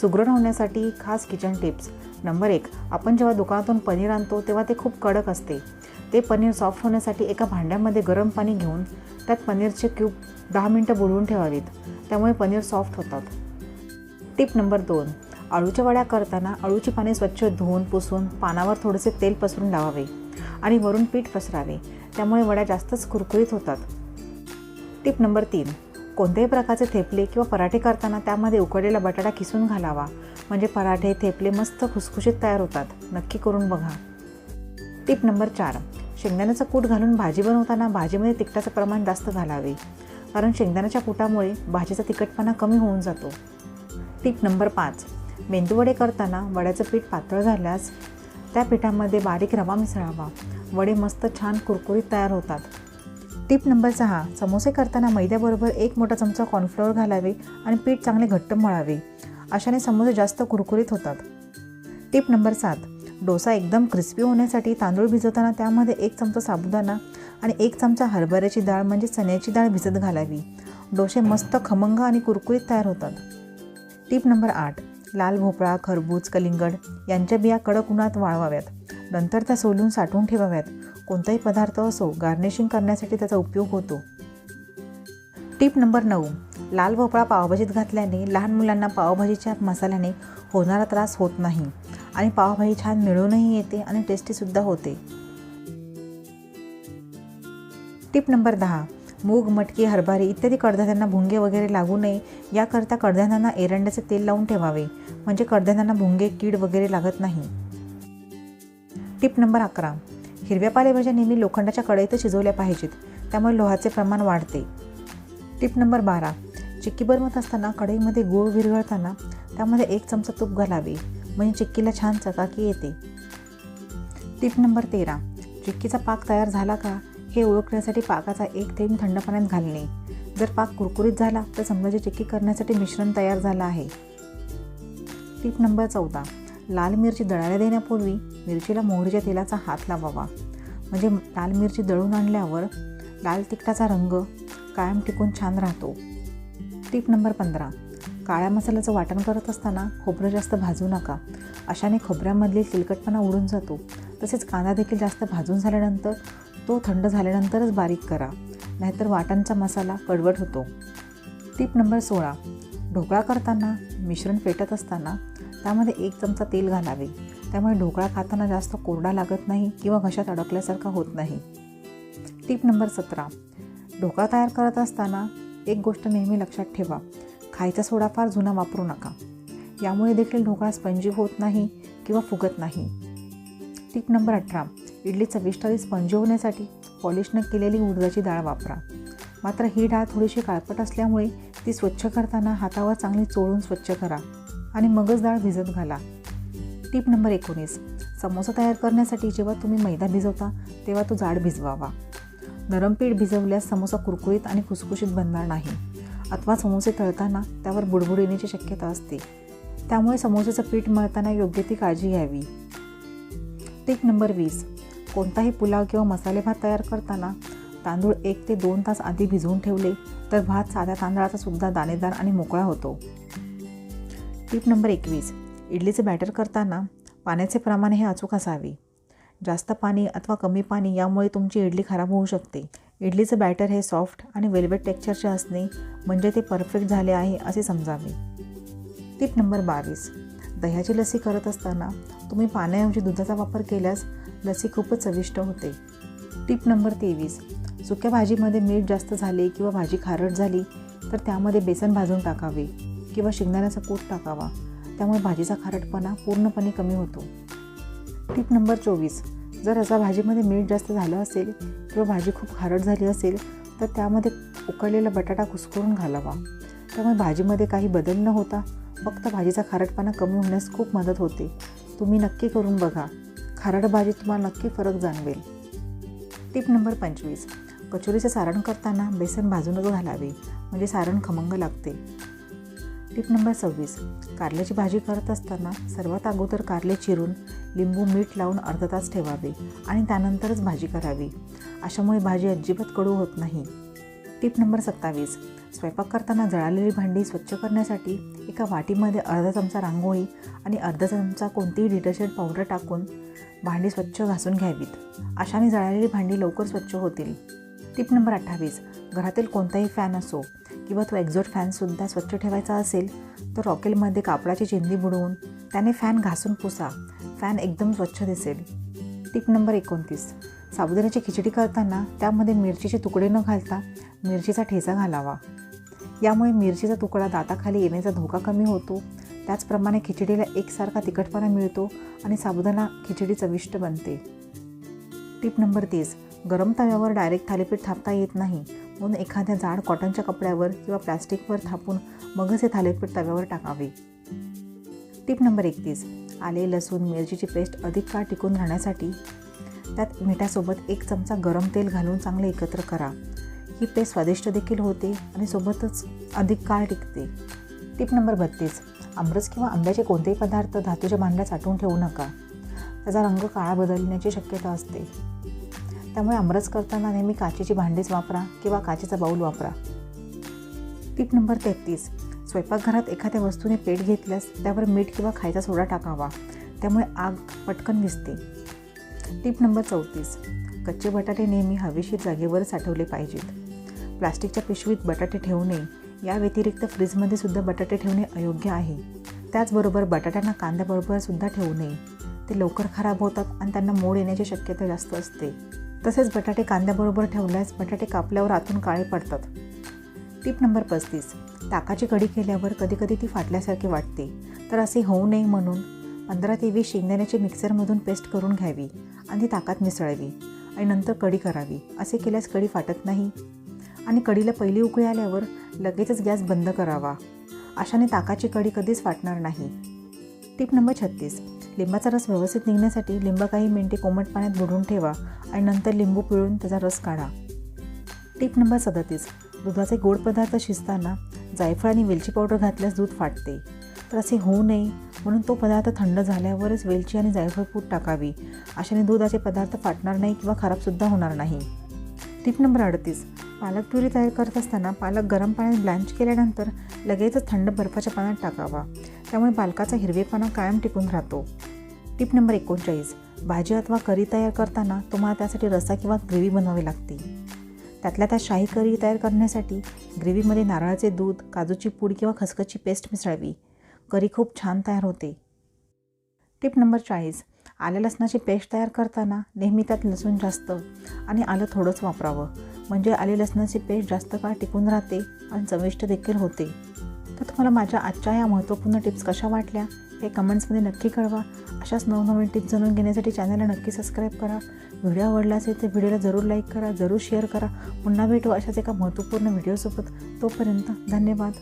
सुगरण होण्यासाठी खास kitchen tips number एक आपण जेव्हा दुकानातून पनीर आणतो तेव्हा ते खूप कडक असते. ते पनीर सॉफ्ट होण्यासाठी एका भांड्यामध्ये गरम पाणी घेऊन त्यात पनीरचे क्यूब दहा मिनटं बुडवून ठेवावीत. त्यामुळे पनीर सॉफ्ट होतात. टिप नंबर दोन अळूच्या वड्या करताना अळूची पाने स्वच्छ धुवून पुसून पानावर थोडेसे तेल पसरून लावावे आणि वरून पीठ पसरावे. त्यामुळे वड्या जास्तच कुरकुरीत होतात. टिप नंबर तीन कोणत्याही प्रकारचे थेपले किंवा पराठे करताना त्यामध्ये उकडलेला बटाटा किसून घालावा. म्हणजे पराठे थेपले मस्त खुसखुशीत तयार होतात. नक्की करून बघा. टिप नंबर चार. शेंगदाण्याचं कूट घालून भाजी बनवताना भाजीमध्ये तिखटाचं प्रमाण जास्त घालावे. कारण शेंगदाण्याच्या कुटामुळे भाजीचा तिखटपणा कमी होऊन जातो. टिप नंबर पाच. मेंदूवडे करताना वड्याचं पीठ पातळ झाल्यास त्या पिठामध्ये बारीक रवा मिसळावा. वडे मस्त छान कुरकुरीत तयार होतात. टिप नंबर सहा समोसे करताना मैद्याबरोबर एक मोठा चमचा कॉर्नफ्लोअर घालावे आणि पीठ चांगले घट्ट मळावे. अशाने समोसे जास्त कुरकुरीत होतात. टिप नंबर सात डोसा एकदम क्रिस्पी होण्यासाठी तांदूळ भिजवताना त्यामध्ये एक चमचा साबुदाणा आणि एक चमचा हरभऱ्याची डाळ म्हणजे चण्याची डाळ भिजत घालावी. डोसे मस्त खमंग आणि कुरकुरीत तयार होतात. टिप नंबर आठ लाल भोपळा खरबूज कलिंगड यांच्या बिया कडक उन्हात वाळवाव्यात. नंतर त्या सोलून साठवून ठेवाव्यात. कोणताही पदार्थ असो गार्निशिंग करण्यासाठी त्याचा उपयोग होतो. टिप नंबर नऊ. लाल भोपळा पावभाजीत घातल्याने लहान मुलांना पावभाजीच्या मसाल्याने होणारा त्रास होत नाही आणि पावभाजी छान मिळूनही येते आणि टेस्टीसुद्धा होते. टिप नंबर दहा. मूग मटकी हरभरे इत्यादी कडधान्यांना भुंगे वगैरे लागू नये याकरता कडधान्यांना एरंड्याचे तेल लावून ठेवावे म्हणजे कडधान्यांना भुंगे कीड वगैरे लागत नाही. टिप नंबर अकरा. हिरव्या पालेभाज्या नेहमी लोखंडाच्या कढईतच शिजवल्या पाहिजेत. त्यामुळे लोहाचे प्रमाण वाढते. टिप नंबर बारा. चिक्की बनवत असताना कढईमध्ये गूळ विरघळताना त्यामध्ये एक चमचा तूप घालावे. म्हणजे चिक्कीला छान चकाकी येते. टिप नंबर तेरा. चिक्कीचा पाक तयार झाला का? हे ओळखण्यासाठी पाकाचा एक थेंब थंड पाण्यात घालणे. जर पाक कुरकुरीत झाला तर समजायची चिक्की करण्यासाठी मिश्रण तयार झालं आहे. टिप नंबर चौदा. लाल मिरची दळायला देण्यापूर्वी मिरचीला मोहरीच्या तेलाचा हात लावावा. म्हणजे लाल मिरची दळून आणल्यावर लाल तिखटाचा रंग कायम टिकून छान राहतो. टिप नंबर पंधरा. काळ्या मसाल्याचं वाटण करत असताना खोबरं जास्त भाजू नका. अशाने खोबऱ्यामधली तेलकटपणा उडून जातो. तसेच कांदा देखील जास्त भाजून झाल्यानंतर तो थंड झाल्यानंतरच बारीक करा. नाहीतर वाटणचा मसाला कडवट होतो. टिप नंबर सोळा. ढोकळा करताना मिश्रण पेटत असताना त्यामध्ये एक चमचा तेल घालावे. त्यामुळे ढोकळा खाताना जास्त कोरडा लागत नाही किंवा घशात अडकल्यासारखा होत नाही. टिप नंबर सतरा. ढोकळा तयार करत असताना एक गोष्ट नेहमी लक्षात ठेवा. खायचा सोडा फार जुना वापरू नका. यामुळे देखील ढोकळा स्पंजी होत नाही किंवा फुगत नाही. टिप नंबर अठरा. इडली चविष्ट आणि स्पंजी होण्यासाठी पॉलिशनं केलेली उडदाची डाळ वापरा. मात्र ही डाळ थोडीशी काळपट असल्यामुळे ती स्वच्छ करताना हातावर चांगली चोळून स्वच्छ करा. आणि मगच डाळ भिजत घाला. टिप नंबर एकोणीस. समोसा तयार करण्यासाठी जेव्हा तुम्ही मैदा भिजवता तेव्हा तो जाड भिजवावा. नरम पीठ भिजवल्यास समोसा कुरकुरीत आणि खुसखुशीत बनणार नाही. अथवा समोसे तळताना त्यावर बुडबुड येण्याची शक्यता असते. त्यामुळे समोसेचं पीठ मळताना योग्य ती काळजी घ्यावी. टिप नंबर वीस. कोणताही पुलाव किंवा मसाले भात तयार करताना तांदूळ एक ते दोन तास आधी भिजवून ठेवले तर भात साध्या तांदळाचा सुद्धा दाणेदार आणि मोकळा होतो. टिप नंबर एकवीस. इडलीचे बॅटर करताना पाण्याचे प्रमाण हे अचूक असावे. जास्त पाणी अथवा कमी पाणी यामुळे तुमची इडली खराब होऊ शकते. इडलीचं बॅटर हे सॉफ्ट आणि वेलवेट टेक्स्चरचे असणे म्हणजे ते परफेक्ट झाले आहे असे समजावे. टिप नंबर बावीस. दह्याची लसी करत असताना तुम्ही पाण्याऐवजी दुधाचा वापर केल्यास लसी खूपच चविष्ट होते. टिप नंबर तेवीस. सुक्या भाजीमध्ये मीठ जास्त झाले किंवा भाजी खारट झाली तर त्यामध्ये बेसन भाजून टाकावे. किंवा शेंगदाण्याचा कूट टाकावा. त्यामुळे भाजीचा खारटपणा पूर्णपणे कमी होतो. टिप नंबर चोवीस. जर असा भाजीमध्ये मीठ जास्त झालं असेल किंवा भाजी खूप खारट झाली असेल तर त्यामध्ये उकळलेला बटाटा कुस्करून घालावा. त्यामुळे भाजीमध्ये काही बदल न होता फक्त भाजीचा खारटपणा कमी होण्यास खूप मदत होते. तुम्ही नक्की करून बघा. खारट भाजी तुम्हाला नक्की फरक जाणवेल. टिप नंबर पंचवीस. कचोरीचे सारण करताना बेसन भाजूनच घालावे. म्हणजे सारण खमंग लागते. टिप नंबर सव्वीस. कारल्याची भाजी करत असताना सर्वात अगोदर कारले चिरून लिंबू मीठ लावून अर्धा तास ठेवावे आणि त्यानंतरच भाजी करावी. अशामुळे भाजी अजिबात कडू होत नाही. टिप नंबर सत्तावीस. स्वयंपाक करताना जळालेली भांडी स्वच्छ करण्यासाठी एका वाटीमध्ये अर्धा चमचा रांगोळी आणि अर्धा चमचा कोणतीही डिटर्जंट पावडर टाकून भांडी स्वच्छ घासून घ्यावीत. अशाने जळालेली भांडी लवकर स्वच्छ होतील. टिप नंबर अठ्ठावीस. घरातील कोणताही फॅन असो किंवा तो एक्झॉट फॅनसुद्धा स्वच्छ ठेवायचा असेल तर रॉकेलमध्ये कापडाची चिंदी बुडवून त्याने फॅन घासून पुसा. फॅन एकदम स्वच्छ दिसेल. टिप नंबर एकोणतीस. साबुदाण्याची खिचडी करताना त्यामध्ये मिरचीचे तुकडे न घालता मिरचीचा ठेचा घालावा. यामुळे मिरचीचा तुकडा दाताखाली येण्याचा धोका कमी होतो. त्याचप्रमाणे खिचडीला एकसारखा तिखटपणा मिळतो आणि साबुदाणा खिचडी चविष्ट बनते. टिप नंबर तीस. गरम तव्यावर डायरेक्ट थालीपीठ थापता येत नाही. म्हणून एखाद्या जाड कॉटनच्या कपड्यावर किंवा प्लॅस्टिकवर थापून मगच हे थालीपीठ तव्यावर टाकावे. टिप नंबर एकतीस. आले लसूण मिरचीची पेस्ट अधिक काळ टिकून राहण्यासाठी त्यात मिठासोबत एक चमचा गरम तेल घालून चांगले एकत्र करा. ही पेस्ट स्वादिष्ट देखील होते आणि सोबतच अधिक काळ टिकते. टिप नंबर बत्तीस. आमरस किंवा आंब्याचे कोणतेही पदार्थ धातूच्या भांड्यात साठवून ठेवू नका. त्याचा रंग काळा बदलण्याची शक्यता असते. त्यामुळे आमरस करताना नेहमी काचेची भांडीच वापरा किंवा काचेचा बाऊल वापरा. टिप नंबर तेहतीस. स्वयंपाकघरात एखाद्या वस्तूने पेट घेतल्यास त्यावर मीठ किंवा खायचा सोडा टाकावा. त्यामुळे आग पटकन विसते टिप नंबर चौतीस. कच्चे बटाटे नेहमी हवेशीर जागेवर साठवले पाहिजेत. प्लास्टिकच्या पिशवीत बटाटे ठेवू नये या व्यतिरिक्त फ्रीजमध्ये सुद्धा बटाटे ठेवणे अयोग्य आहे. त्याचबरोबर बटाट्यांना कांद्याबरोबर सुद्धा ठेवू नये ते लवकर खराब होतात आणि त्यांना मोड येण्याची शक्यता जास्त असते. तसेच बटाटे कांद्याबरोबर ठेवल्यास बटाटे कापल्यावर आतून काळे पडतात. टिप नंबर पस्तीस. ताकाची कढी केल्यावर कधीकधी ती फाटल्यासारखी वाटते. तर असे होऊ नये म्हणून पंधरा ते वीस शेंगदाण्याची मिक्सरमधून पेस्ट करून घ्यावी आणि ती ताकात मिसळावी आणि नंतर कढी करावी. असे केल्यास कढी फाटत नाही. आणि कढीला पहिली उकळी आल्यावर लगेचच गॅस बंद करावा. अशाने ताकाची कढी कधीच फाटणार नाही. टिप नंबर छत्तीस. लिंबाचा रस व्यवस्थित निघण्यासाठी लिंब काही मिनटे कोमट पाण्यात बुडवून ठेवा आणि नंतर लिंबू पिळून त्याचा रस काढा. टिप नंबर सदतीस. दुधाचे गोड पदार्थ शिजताना जायफळ आणि वेलची पावडर घातल्यास दूध फाटते. तर असे होऊ नये म्हणून तो पदार्थ थंड झाल्यावरच वेलची आणि जायफळ पूड टाकावी. अशाने दुधाचे पदार्थ फाटणार नाही किंवा खराबसुद्धा होणार नाही. टिप नंबर अडतीस. पालक प्युरी तयार करत असताना पालक गरम पाण्यात ब्लँच केल्यानंतर लगेचच थंड बर्फाच्या पाण्यात टाकावा. त्यामुळे पालकाचा हिरवेपणा कायम टिकून राहतो. टिप नंबर एकोणचाळीस. भाजी अथवा करी तयार करताना तुम्हाला त्यासाठी रसा किंवा ग्रेव्ही बनवावी लागते त्यातल्या त्या शाही करी तयार करण्यासाठी ग्रेव्हीमध्ये नारळाचे दूध काजूची पूड किंवा खसखसची पेस्ट मिसळावी. करी खूप छान तयार होते. टिप नंबर चाळीस. आल्या लसणाची पेस्ट तयार करताना नेहमी त्यात लसूण जास्त आणि आलं थोडंच वापरावं. म्हणजे आले लसणाची पेस्ट जास्त काळ टिकून राहते आणि चविष्ट देखील होते. तर तुम्हाला माझ्या आजच्या या महत्त्वपूर्ण टिप्स कशा वाटल्या हे कमेंट्समध्ये नक्की कळवा. अशाच नवनवीन टिप्स जाणून घेण्यासाठी चॅनलला नक्की सबस्क्राईब करा. व्हिडिओ आवडला असेल तर व्हिडिओला जरूर लाईक करा जरूर शेअर करा. पुन्हा भेटू अशाच एका महत्त्वपूर्ण व्हिडिओसोबत तोपर्यंत धन्यवाद.